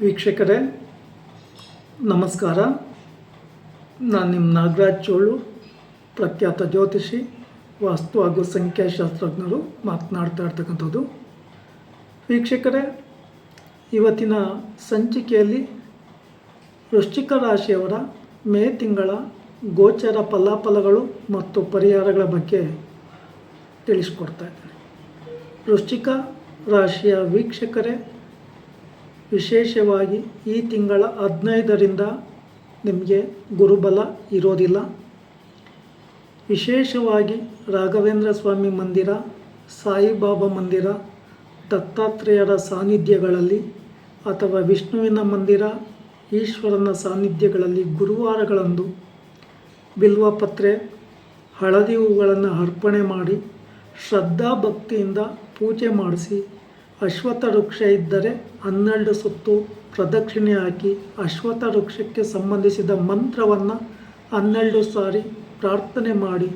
ವೀಕ್ಷಕರೇ, ನಮಸ್ಕಾರ. ನಾನು ನಿಮ್ಮ ನಾಗರಾಜ್ ಚೋಳು, ಪ್ರಖ್ಯಾತ ಜ್ಯೋತಿಷಿ, ವಾಸ್ತು ಹಾಗೂ ಸಂಖ್ಯಾಶಾಸ್ತ್ರಜ್ಞರು, ಮಾತನಾಡ್ತಾ ಇರ್ತಕ್ಕಂಥದ್ದು. ವೀಕ್ಷಕರೇ, ಇವತ್ತಿನ ಸಂಚಿಕೆಯಲ್ಲಿ ವೃಶ್ಚಿಕ ರಾಶಿಯವರ ಮೇ ತಿಂಗಳ ಗೋಚರ ಫಲಾಫಲಗಳು ಮತ್ತು ಪರಿಹಾರಗಳ ಬಗ್ಗೆ ತಿಳಿಸ್ಕೊಡ್ತಾ ಇದ್ದೇನೆ. ವೃಶ್ಚಿಕ ರಾಶಿಯ ವೀಕ್ಷಕರೇ ವಿಶೇಷವಾಗಿ ಈ ತಿಂಗಳ ಹದಿನೈದರಿಂದ ನಿಮಗೆ ಗುರುಬಲ ಇರೋದಿಲ್ಲ. ವಿಶೇಷವಾಗಿ ರಾಘವೇಂದ್ರ ಸ್ವಾಮಿ ಮಂದಿರ, ಸಾಯಿಬಾಬಾ ಮಂದಿರ, ದತ್ತಾತ್ರೇಯರ ಸಾನ್ನಿಧ್ಯಗಳಲ್ಲಿ ಅಥವಾ ವಿಷ್ಣುವಿನ ಮಂದಿರ, ಈಶ್ವರನ ಸಾನ್ನಿಧ್ಯಗಳಲ್ಲಿ ಗುರುವಾರಗಳಂದು ಬಿಲ್ವಪತ್ರೆ, ಹಳದಿ ಹೂಗಳನ್ನು ಅರ್ಪಣೆ ಮಾಡಿ ಶ್ರದ್ಧಾ ಭಕ್ತಿಯಿಂದ ಪೂಜೆ ಮಾಡಿಸಿ ಅಶ್ವತ್ಥ ವೃಕ್ಷ ಇದ್ದರೆ ಹನ್ನೆರಡು ಸುತ್ತು ಪ್ರದಕ್ಷಿಣೆ ಹಾಕಿ ಅಶ್ವತ್ಥ ವೃಕ್ಷಕ್ಕೆ ಸಂಬಂಧಿಸಿದ ಮಂತ್ರವನ್ನು ಹನ್ನೆರಡು ಸಾರಿ ಪ್ರಾರ್ಥನೆ ಮಾಡಿ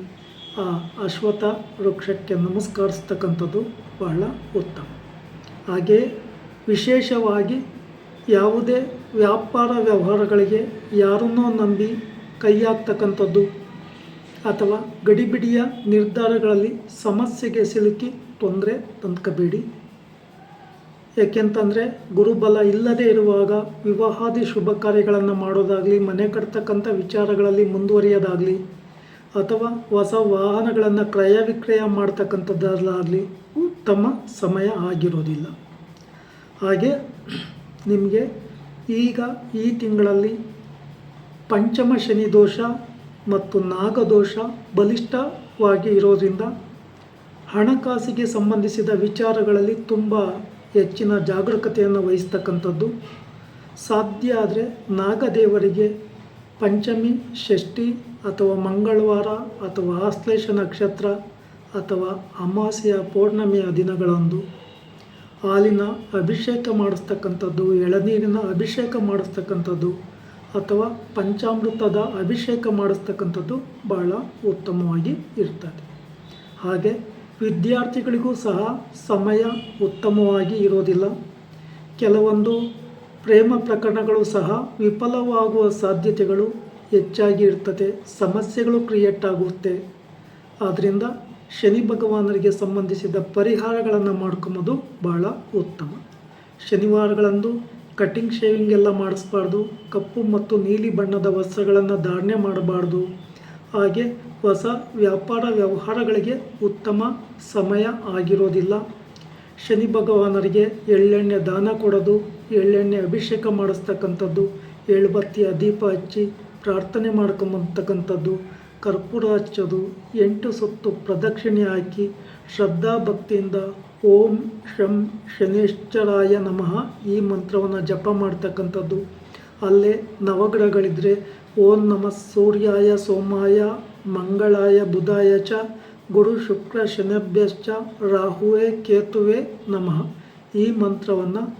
ಆ ಅಶ್ವತ್ಥ ವೃಕ್ಷಕ್ಕೆ ನಮಸ್ಕರಿಸ್ತಕ್ಕಂಥದ್ದು ಬಹಳ ಉತ್ತಮ. ಹಾಗೆಯೇ ವಿಶೇಷವಾಗಿ ಯಾವುದೇ ವ್ಯಾಪಾರ ವ್ಯವಹಾರಗಳಿಗೆ ಯಾರನ್ನೋ ನಂಬಿ ಕೈಯಾಗ್ತಕ್ಕಂಥದ್ದು ಅಥವಾ ಗಡಿಬಿಡಿಯ ನಿರ್ಧಾರಗಳಲ್ಲಿ ಸಮಸ್ಯೆಗೆ ಸಿಲುಕಿ ತೊಂದರೆ ತಂದ್ಕೋಬೇಡಿ. ಏಕೆಂತಂದರೆ ಗುರುಬಲ ಇಲ್ಲದೆ ಇರುವಾಗ ವಿವಾಹಾದಿ ಶುಭ ಕಾರ್ಯಗಳನ್ನು ಮಾಡೋದಾಗಲಿ, ಮನೆ ಕಟ್ತಕ್ಕಂಥ ವಿಚಾರಗಳಲ್ಲಿ ಮುಂದುವರಿಯೋದಾಗಲಿ, ಅಥವಾ ಹೊಸ ವಾಹನಗಳನ್ನು ಕ್ರಯ ವಿಕ್ರಯ ಮಾಡ್ತಕ್ಕಂಥದ್ದಲ್ಲಾಗಲಿ ಉತ್ತಮ ಸಮಯ ಆಗಿರೋದಿಲ್ಲ. ಹಾಗೆ ನಿಮಗೆ ಈಗ ಈ ತಿಂಗಳಲ್ಲಿ ಪಂಚಮ ಶನಿ ದೋಷ ಮತ್ತು ನಾಗದೋಷ ಬಲಿಷ್ಠವಾಗಿ ಇರೋದ್ರಿಂದ ಹಣಕಾಸಿಗೆ ಸಂಬಂಧಿಸಿದ ವಿಚಾರಗಳಲ್ಲಿ ತುಂಬ ಹೆಚ್ಚಿನ ಜಾಗರೂಕತೆಯನ್ನು ವಹಿಸ್ತಕ್ಕಂಥದ್ದು. ಸಾಧ್ಯ ಆದರೆ ನಾಗದೇವರಿಗೆ ಪಂಚಮಿ, ಷಷ್ಠಿ ಅಥವಾ ಮಂಗಳವಾರ ಅಥವಾ ಆಶ್ಲೇಷ ನಕ್ಷತ್ರ ಅಥವಾ ಅಮಾಸೆಯ ಪೌರ್ಣಮಿಯ ದಿನಗಳಂದು ಹಾಲಿನ ಅಭಿಷೇಕ ಮಾಡಿಸ್ತಕ್ಕಂಥದ್ದು, ಎಳನೀರಿನ ಅಭಿಷೇಕ ಮಾಡಿಸ್ತಕ್ಕಂಥದ್ದು ಅಥವಾ ಪಂಚಾಮೃತದ ಅಭಿಷೇಕ ಮಾಡಿಸ್ತಕ್ಕಂಥದ್ದು ಬಹಳ ಉತ್ತಮವಾಗಿ ಇರ್ತದೆ. ಹಾಗೆ ವಿದ್ಯಾರ್ಥಿಗಳಿಗೂ ಸಹ ಸಮಯ ಉತ್ತಮವಾಗಿ ಇರೋದಿಲ್ಲ. ಕೆಲವೊಂದು ಪ್ರೇಮ ಪ್ರಕರಣಗಳು ಸಹ ವಿಫಲವಾಗುವ ಸಾಧ್ಯತೆಗಳು ಹೆಚ್ಚಾಗಿ ಇರ್ತದೆ. ಸಮಸ್ಯೆಗಳು ಕ್ರಿಯೇಟ್ ಆಗುತ್ತೆ. ಆದ್ದರಿಂದ ಶನಿ ಭಗವಾನರಿಗೆ ಸಂಬಂಧಿಸಿದ ಪರಿಹಾರಗಳನ್ನು ಮಾಡ್ಕೊಂಬೋದು ಬಹಳ ಉತ್ತಮ. ಶನಿವಾರಗಳಂದು ಕಟಿಂಗ್ ಶೇವಿಂಗ್ ಎಲ್ಲ ಮಾಡಿಸ್ಬಾರ್ದು. ಕಪ್ಪು ಮತ್ತು ನೀಲಿ ಬಣ್ಣದ ವಸ್ತ್ರಗಳನ್ನು ಧಾರಣೆ ಮಾಡಬಾರ್ದು. ಹಾಗೆ ಹೊಸ ವ್ಯಾಪಾರ ವ್ಯವಹಾರಗಳಿಗೆ ಉತ್ತಮ ಸಮಯ ಆಗಿರೋದಿಲ್ಲ. ಶನಿ ಭಗವಾನರಿಗೆ ಎಳ್ಳೆಣ್ಣೆ ದಾನ ಕೊಡೋದು, ಎಳ್ಳೆಣ್ಣೆ ಅಭಿಷೇಕ ಮಾಡಿಸ್ತಕ್ಕಂಥದ್ದು ಎಳ್ಬತ್ತಿಯ ದೀಪ ಹಚ್ಚಿ ಪ್ರಾರ್ಥನೆ ಮಾಡ್ಕೊಂಬಂತಕ್ಕಂಥದ್ದು, ಕರ್ಪೂರ ಹಚ್ಚೋದು, ಎಂಟು ಸುತ್ತು ಪ್ರದಕ್ಷಿಣೆ ಹಾಕಿ ಶ್ರದ್ಧಾ ಭಕ್ತಿಯಿಂದ ಓಂ ಶಂ ಶನೇಶ್ವರಾಯ ನಮಃ ಈ ಮಂತ್ರವನ್ನು ಜಪ ಮಾಡ್ತಕ್ಕಂಥದ್ದು. ಅಲ್ಲೇ ನವಗ್ರಹಗಳಿದ್ದರೆ ಓಂ ನಮಃ ಸೂರ್ಯಾಯ ಸೋಮಾಯ, ಮಂಗಳಾಯ ಬುಧಾಯ ಚ, ಗುರು ಶುಕ್ರ ಶನಭ್ಯಶ್ಚ, ರಾಹುವೆ ಕೇತುವೆ ನಮಃ. ಈ ಮಂತ್ರವನ್ನು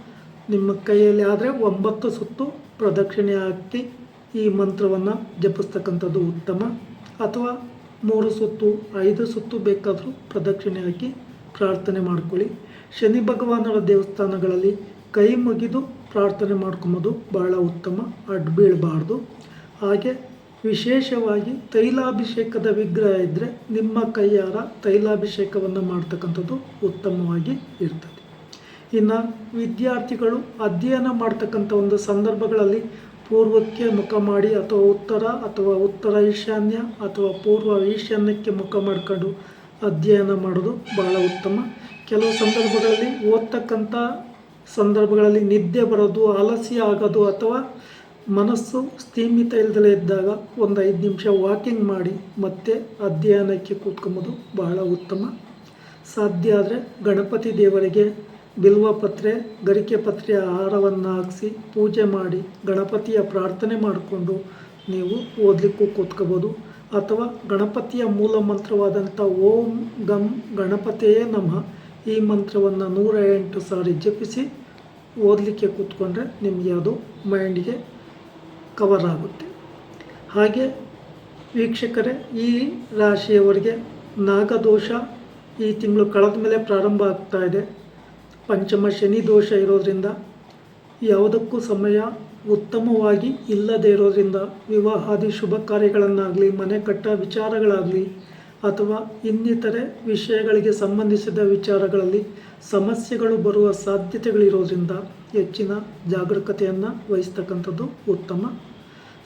ನಿಮ್ಮ ಕೈಯಲ್ಲಿ ಆದರೆ ಒಂಬತ್ತು ಸುತ್ತು ಪ್ರದಕ್ಷಿಣೆ ಹಾಕಿ ಈ ಮಂತ್ರವನ್ನು ಜಪಿಸ್ತಕ್ಕಂಥದ್ದು ಉತ್ತಮ. ಅಥವಾ ಮೂರು ಸುತ್ತು, ಐದು ಸುತ್ತು ಬೇಕಾದರೂ ಪ್ರದಕ್ಷಿಣೆ ಹಾಕಿ ಪ್ರಾರ್ಥನೆ ಮಾಡ್ಕೊಳ್ಳಿ. ಶನಿ ಭಗವಾನರ ದೇವಸ್ಥಾನಗಳಲ್ಲಿ ಕೈ ಮುಗಿದು ಪ್ರಾರ್ಥನೆ ಮಾಡ್ಕೊಂಬೋದು ಬಹಳ ಉತ್ತಮ ಅಡ್ಡ ಬೀಳಬಾರ್ದು ಹಾಗೆ ವಿಶೇಷವಾಗಿ ತೈಲಾಭಿಷೇಕದ ವಿಗ್ರಹ ಇದ್ದರೆ ನಿಮ್ಮ ಕೈಯಾರ ತೈಲಾಭಿಷೇಕವನ್ನು ಮಾಡ್ತಕ್ಕಂಥದ್ದು ಉತ್ತಮವಾಗಿ ಇರ್ತದೆ. ಇನ್ನು ವಿದ್ಯಾರ್ಥಿಗಳು ಅಧ್ಯಯನ ಮಾಡ್ತಕ್ಕಂಥ ಒಂದು ಸಂದರ್ಭಗಳಲ್ಲಿ ಪೂರ್ವಕ್ಕೆ ಮುಖ ಮಾಡಿ ಅಥವಾ ಉತ್ತರ ಅಥವಾ ಉತ್ತರ ಈಶಾನ್ಯ ಅಥವಾ ಪೂರ್ವ ಈಶಾನ್ಯಕ್ಕೆ ಮುಖ ಮಾಡಿಕೊಂಡು ಅಧ್ಯಯನ ಮಾಡೋದು ಬಹಳ ಉತ್ತಮ. ಕೆಲವು ಸಂದರ್ಭಗಳಲ್ಲಿ ಓದ್ತಕ್ಕಂಥ ಸಂದರ್ಭಗಳಲ್ಲಿ ನಿದ್ದೆ ಬರೋದು ಆಲಸ್ಯ ಆಗೋದು ಅಥವಾ ಮನಸ್ಸು ಸ್ಥೀಮಿತ ಇಲ್ದಲೇ ಇದ್ದಾಗ ಒಂದು ಐದು ನಿಮಿಷ ವಾಕಿಂಗ್ ಮಾಡಿ ಮತ್ತೆ ಅಧ್ಯಯನಕ್ಕೆ ಕೂತ್ಕೊಂಬೋದು ಬಹಳ ಉತ್ತಮ. ಸಾಧ್ಯ ಆದರೆ ಗಣಪತಿ ದೇವರಿಗೆ ಬಿಲ್ವ ಪತ್ರೆ, ಗರಿಕೆ ಪತ್ರೆಯ ಆಹಾರವನ್ನು ಹಾಕಿಸಿ ಪೂಜೆ ಮಾಡಿ ಗಣಪತಿಯ ಪ್ರಾರ್ಥನೆ ಮಾಡಿಕೊಂಡು ನೀವು ಓದಲಿಕ್ಕೂ ಕೂತ್ಕೋಬೋದು. ಅಥವಾ ಗಣಪತಿಯ ಮೂಲ ಮಂತ್ರವಾದಂಥ ಓಂ ಗಂ ಗಣಪತಿಯೇ ನಮಃ ಈ ಮಂತ್ರವನ್ನು ನೂರ ಎಂಟು ಸಾರಿ ಜಪಿಸಿ ಓದಲಿಕ್ಕೆ ಕೂತ್ಕೊಂಡ್ರೆ ನಿಮಗೆ ಅದು ಮೈಂಡಿಗೆ ಕವರ್ ಆಗುತ್ತೆ. ಹಾಗೆ ವೀಕ್ಷಕರೇ, ಈ ರಾಶಿಯವರಿಗೆ ನಾಗದೋಷ ಈ ತಿಂಗಳು ಕಳೆದ ಮೇಲೆ ಪ್ರಾರಂಭ ಆಗ್ತಾ ಇದೆ. ಪಂಚಮ ಶನಿ ದೋಷ ಇರೋದರಿಂದ ಯಾವುದಕ್ಕೂ ಸಮಯ ಉತ್ತಮವಾಗಿ ಇಲ್ಲದೇ ಇರೋದರಿಂದ ವಿವಾಹಾದಿ ಶುಭ ಕಾರ್ಯಗಳನ್ನಾಗಲಿ, ಮನೆ ಕಟ್ಟ ವಿಚಾರಗಳಾಗಲಿ ಅಥವಾ ಇನ್ನಿತರೆ ವಿಷಯಗಳಿಗೆ ಸಂಬಂಧಿಸಿದ ವಿಚಾರಗಳಲ್ಲಿ ಸಮಸ್ಯೆಗಳು ಬರುವ ಸಾಧ್ಯತೆಗಳಿರೋದ್ರಿಂದ ಹೆಚ್ಚಿನ ಜಾಗರೂಕತೆಯನ್ನು ವಹಿಸ್ತಕ್ಕಂಥದ್ದು ಉತ್ತಮ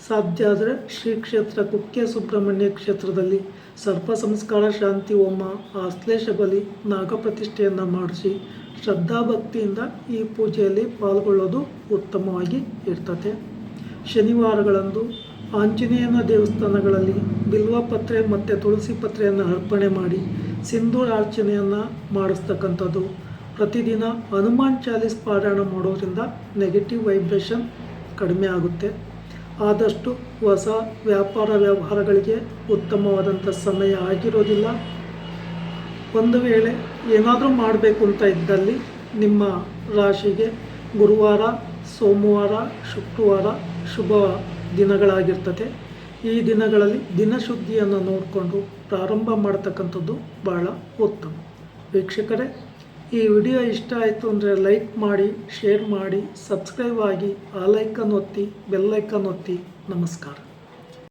ಸಾಧ್ಯ ಆದರೆ ಶ್ರೀ ಕ್ಷೇತ್ರ ಕುಕ್ಕೆ ಸುಬ್ರಹ್ಮಣ್ಯ ಕ್ಷೇತ್ರದಲ್ಲಿ ಸರ್ಪ ಸಂಸ್ಕಾರ ಶಾಂತಿ ಹೋಮ ಆಶ್ಲೇಷ ಬಲಿ ನಾಗಪ್ರತಿಷ್ಠೆಯನ್ನು ಮಾಡಿಸಿ ಶ್ರದ್ಧಾಭಕ್ತಿಯಿಂದ ಈ ಪೂಜೆಯಲ್ಲಿ ಪಾಲ್ಗೊಳ್ಳೋದು ಉತ್ತಮವಾಗಿ ಇರ್ತದೆ ಶನಿವಾರಗಳಂದು ಆಂಜನೇಯನ ದೇವಸ್ಥಾನಗಳಲ್ಲಿ ಬಿಲ್ವಪತ್ರೆ ಮತ್ತು ತುಳಸಿ ಪತ್ರೆಯನ್ನು ಅರ್ಪಣೆ ಮಾಡಿ ಸಿಂಧೂರಾರ್ಚನೆಯನ್ನು ಮಾಡಿಸ್ತಕ್ಕಂಥದ್ದು. ಪ್ರತಿದಿನ ಹನುಮಾನ್ ಚಾಲೀಸ್ ಪಾರಾಯಣ ಮಾಡೋದ್ರಿಂದ ನೆಗೆಟಿವ್ ವೈಬ್ರೇಷನ್ ಕಡಿಮೆ ಆಗುತ್ತೆ. ಆದಷ್ಟು ಹೊಸ ವ್ಯಾಪಾರ ವ್ಯವಹಾರಗಳಿಗೆ ಉತ್ತಮವಾದಂಥ ಸಮಯ ಆಗಿರೋದಿಲ್ಲ. ಒಂದು ವೇಳೆ ಏನಾದರೂ ಮಾಡಬೇಕು ಅಂತ ಇದ್ದಲ್ಲಿ ನಿಮ್ಮ ರಾಶಿಗೆ ಗುರುವಾರ, ಸೋಮವಾರ, ಶುಕ್ರವಾರ ಶುಭ ದಿನಗಳಾಗಿರ್ತದೆ. ಈ ದಿನಗಳಲ್ಲಿ ದಿನಶುದ್ಧಿಯನ್ನು ನೋಡಿಕೊಂಡು ಪ್ರಾರಂಭ ಮಾಡ್ತಕ್ಕಂಥದ್ದು ಬಹಳ ಉತ್ತಮ. ವೀಕ್ಷಕರೇ ಈ ವಿಡಿಯೋ ಇಷ್ಟ ಆಯಿತು ಅಂದರೆ ಲೈಕ್ ಮಾಡಿ, ಶೇರ್ ಮಾಡಿ, ಸಬ್ಸ್ಕ್ರೈಬ್ ಆಗಿ, ಆ ಒತ್ತಿ ಬೆಲ್ಲೈಕನ್ ಒತ್ತಿ. ನಮಸ್ಕಾರ.